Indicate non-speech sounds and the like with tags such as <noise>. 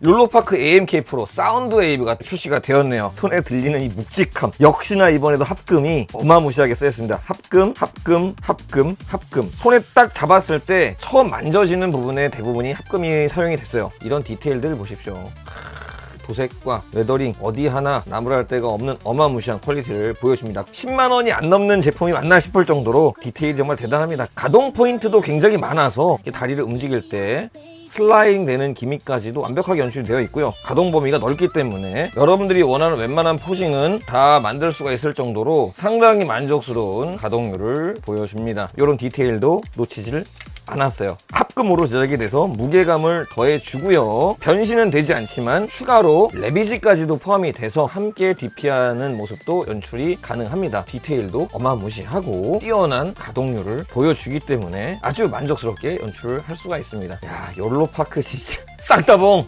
롤로파크 AMK 프로 사운드 웨이브가 출시가 되었네요. 손에 들리는 이 묵직함. 역시나 이번에도 합금이 어마무시하게 쓰였습니다. 합금, 합금, 합금, 합금. 손에 딱 잡았을 때 처음 만져지는 부분에 대부분이 합금이 사용이 됐어요. 이런 디테일들 보십시오. 크, 도색과 웨더링 어디 하나 나무랄 데가 없는 어마무시한 퀄리티를 보여줍니다. 10만 원이 안 넘는 제품이 맞나 싶을 정도로 디테일이 정말 대단합니다. 가동 포인트도 굉장히 많아서 다리를 움직일 때 슬라이딩 되는 기믹까지도 완벽하게 연출이 되어 있고요. 가동 범위가 넓기 때문에 여러분들이 원하는 웬만한 포징은 다 만들 수가 있을 정도로 상당히 만족스러운 가동률을 보여줍니다. 이런 디테일도 놓치지를 않았어요. 합금으로 제작이 돼서 무게감을 더해주고요. 변신은 되지 않지만 추가로 레비지까지도 포함이 돼서 함께 DP하는 모습도 연출이 가능합니다. 디테일도 어마무시하고 뛰어난 가동률을 보여주기 때문에 아주 만족스럽게 연출을 할 수가 있습니다. 야, 욜로파크 진짜 <laughs> 싹다봉